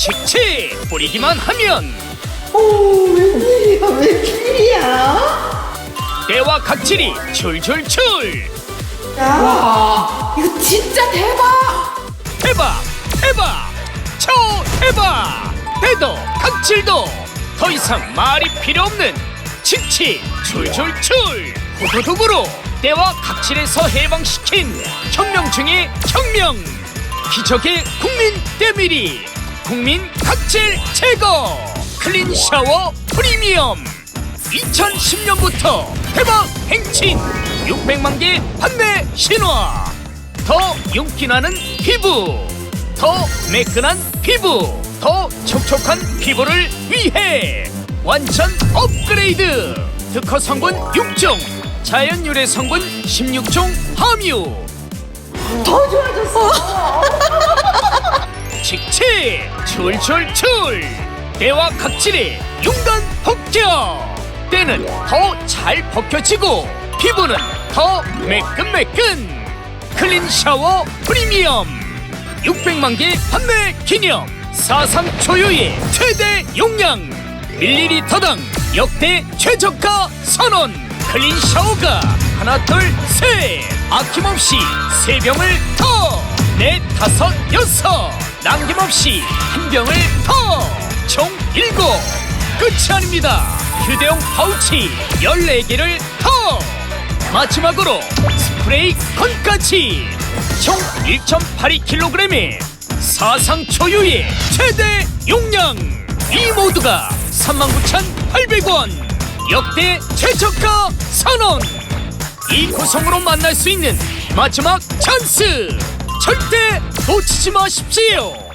칙칙 뿌리기만 하면. 오, 웬일이야, 웬일이야? 때와 각질이 줄줄줄 와, 이거 진짜 대박! 대박 대박. 초 대박. 때도 각질도 더 이상 말이 필요 없는 칙칙 줄줄줄 후두둑으로 때와 각질에서 해방시킨 혁명 중의 혁명 기적의 국민 때밀이 국민 각질 제거. 클린 샤워 프리미엄. 2010년부터 대박 행진 600만 개 판매 신화. 더 윤기 나는 피부. 더 매끈한 피부. 더 촉촉한 피부를 위해 완전 업그레이드. 특허 성분 6종. 자연 유래 성분 16종 함유. 더 좋아졌어! 줄줄줄 때와 각질의 윤간 폭격. 때는 더 잘 벗겨지고 피부는 더 매끈매끈. 클린 샤워 프리미엄. 600만 개 판매 기념. 사상 초유의 최대 용량. 밀리리터당 역대 최저가 선언 클린 샤워가 하나 둘셋. 아낌없이 세 병을 더네 다섯 여섯 남김없이 한 병을 더총 일곱! 끝이 아닙니다. 휴대용 파우치 14개를 더! 마지막으로 스프레이 건까지! 총 1.82kg의 사상 초유의 최대 용량! 이 모두가 39,800원! 역대 최저가 선언! 이 구성으로 만날 수 있는 마지막 찬스! 절대 놓치지 마십시오